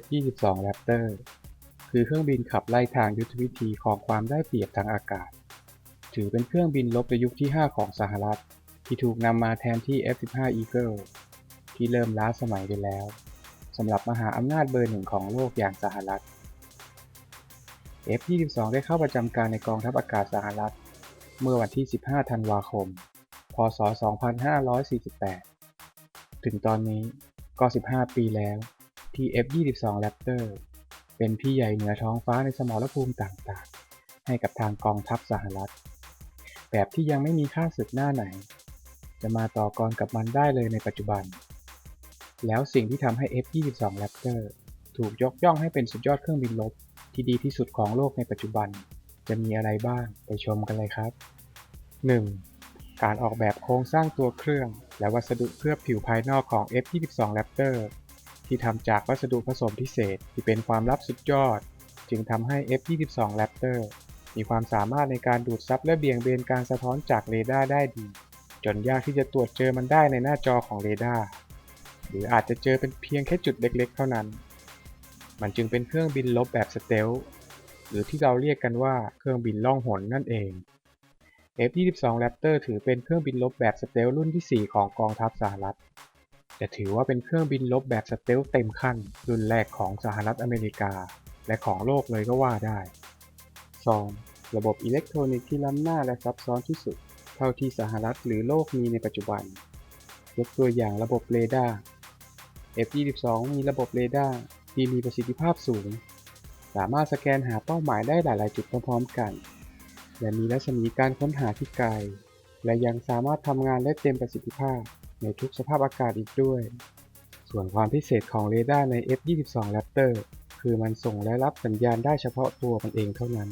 F-22 Raptor คือเครื่องบินขับไล่ทางยุทธวิธีของความได้เปรียบทางอากาศ ถือเป็นเครื่องบินรบในยุคที่ 5 ของสหรัฐ ที่ถูกนำมาแทนที่ F-15 Eagle ที่เริ่มล้าสมัยไปแล้วสำหรับมหาอำนาจเบอร์หนึ่งของโลกอย่างสหรัฐ F-22 ได้เข้าประจำการในกองทัพอากาศสหรัฐ เมื่อวันที่ 15 ธันวาคม พศ 2548 ถึงตอนนี้ก็ 15 ปีแล้ว ที่ F-22 Raptor เป็นพี่ใหญ่เหนือท้องฟ้าในสมรภูมิต่างๆ ให้กับทางกองทัพสหรัฐ แบบที่ยังไม่มีค่าศึกหน้าไหน จะมาต่อกรกับมันได้เลยในปัจจุบัน แล้วสิ่งที่ทำให้ F-22 Raptor ถูกยกย่องให้เป็นสุดยอดเครื่องบินรบที่ดีที่สุดของโลกในปัจจุบัน จะมีอะไรบ้างไปชมกันเลยครับ 1. การออกแบบโครงสร้างตัวเครื่อง และวัสดุเคลือบผิวภายนอกของ F-22 Raptor ที่ทำจากวัสดุผสมพิเศษที่เป็นความลับสุดยอด จึงทำให้ F-22 Raptor มีความสามารถในการดูดซับและเบี่ยงเบนการสะท้อนจากเรดาร์ได้ดี จนยากที่จะตรวจเจอมันได้ในหน้าจอของเรดาร์หรืออาจจะเจอเป็นเพียงแค่จุดเล็กๆ เท่านั้น มันจึงเป็นเครื่องบินลบแบบสเตลท์หรือที่เราเรียกกันว่าเครื่องบินล่องหนนั่นเอง F-22 Raptor ถือเป็นเครื่องบินรบแบบสเตลท์รุ่นที่ 4 ของกองทัพสหรัฐ แต่ถือว่าเป็นเครื่องบินรบแบบสเตลท์เต็มขั้น รุ่นแรกของสหรัฐอเมริกา และของโลกเลยก็ว่าได้ 2. ระบบอิเล็กทรอนิกส์ที่ล้ำหน้าและซับซ้อนที่สุด เท่าที่สหรัฐหรือโลกมีในปัจจุบัน ยกตัวอย่างระบบเรดาร์ F-22 มีระบบเรดาร์ที่มีประสิทธิภาพสูง สามารถสแกนหาเป้าหมายได้หลาย ๆ จุดพร้อมๆกัน และมีรัศมีการค้นหาที่ไกล และยังสามารถทำงานได้เต็มประสิทธิภาพ ในทุกสภาพอากาศอีกด้วย ส่วนความพิเศษของเรดาร์ใน F-22 Raptor คือมันส่งและรับสัญญาณได้เฉพาะตัวมันเองเท่านั้น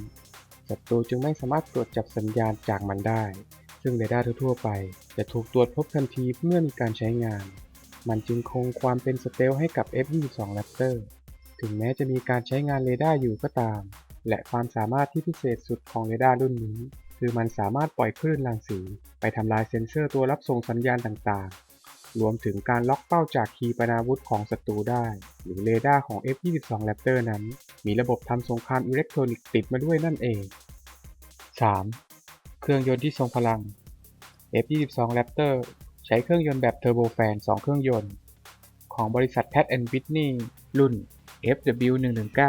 ศัตรูจึงไม่สามารถตรวจจับสัญญาณจากมันได้ ซึ่งเรดาร์ทั่วไป จะถูกตรวจพบทันทีเมื่อมีการใช้งาน มันจึงคงความเป็นสเตลให้กับ F-22 Raptor ถึงแม้จะมีการใช้งานเรดาร์อยู่ก็ตาม และความสามารถที่พิเศษสุดของเรดาร์รุ่นนี้ คือมันสามารถปล่อยคลื่นรังสีไปทำลายเซ็นเซอร์ตัวรับส่งสัญญาณต่างๆ รวมถึงการล็อกเป้าจากขีปนาวุธของศัตรูได้ หรือเรดาร์ของ F-22 Raptor นั้น มีระบบทำสงครามอิเล็กทรอนิกส์ติดมาด้วยนั่นเอง 3. เครื่องยนต์ที่ทรงพลัง F-22 Raptor ใช้เครื่องยนต์แบบเทอร์โบแฟน 2 เครื่องยนต์ ของบริษัท Pat Whitney รุ่น FW119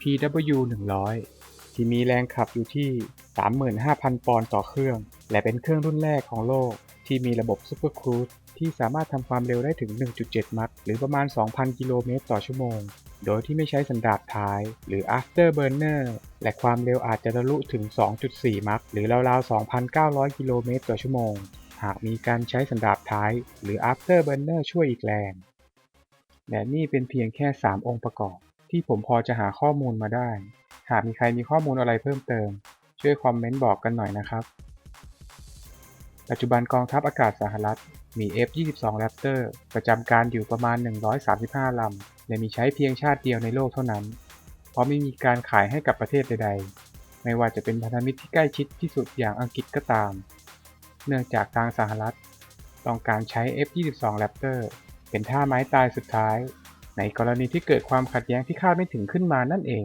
PW100 ที่มีแรงขับอยู่ที่ 35,000 ปอนด์ต่อเครื่อง และเป็นเครื่องรุ่นแรกของโลก ที่มีระบบ Super Cruise ที่สามารถทำความเร็วได้ถึง 1.7 มัคหรือประมาณ 2,000 กิโลเมตรต่อชั่วโมง โดยที่ไม่ใช้สันดาปท้าย หรือ Afterburner และความเร็วอาจจะทะลุถึง 2.4 มัคหรือราวๆ 2,900 กิโลเมตรต่อชั่วโมง หากมีการใช้สันดาปท้าย หรือ Afterburner ช่วยอีกแรง และนี่เป็นเพียงแค่ 3 องค์ประกอบ ที่ผมพอจะหาข้อมูลมาได้ หากมีใครมีข้อมูลอะไรเพิ่มเติม ช่วยคอมเมนต์บอกกันหน่อยนะครับ ปัจจุบันกองทัพอากาศสหรัฐมี F-22 Raptor ประจำการอยู่ประมาณ 135 ลำและมีใช้เพียงชาติเดียวในโลกเท่านั้น เพราะไม่มีการขายให้กับประเทศใดๆ ไม่ว่าจะเป็นพันธมิตรที่ใกล้ชิดที่สุดอย่างอังกฤษก็ตาม เนื่องจากทางสหรัฐ ต้องการใช้ F-22 Raptor เป็นท่าไม้ตายสุดท้าย ในกรณีที่เกิดความขัดแย้งที่คาดไม่ถึงขึ้นมานั่นเอง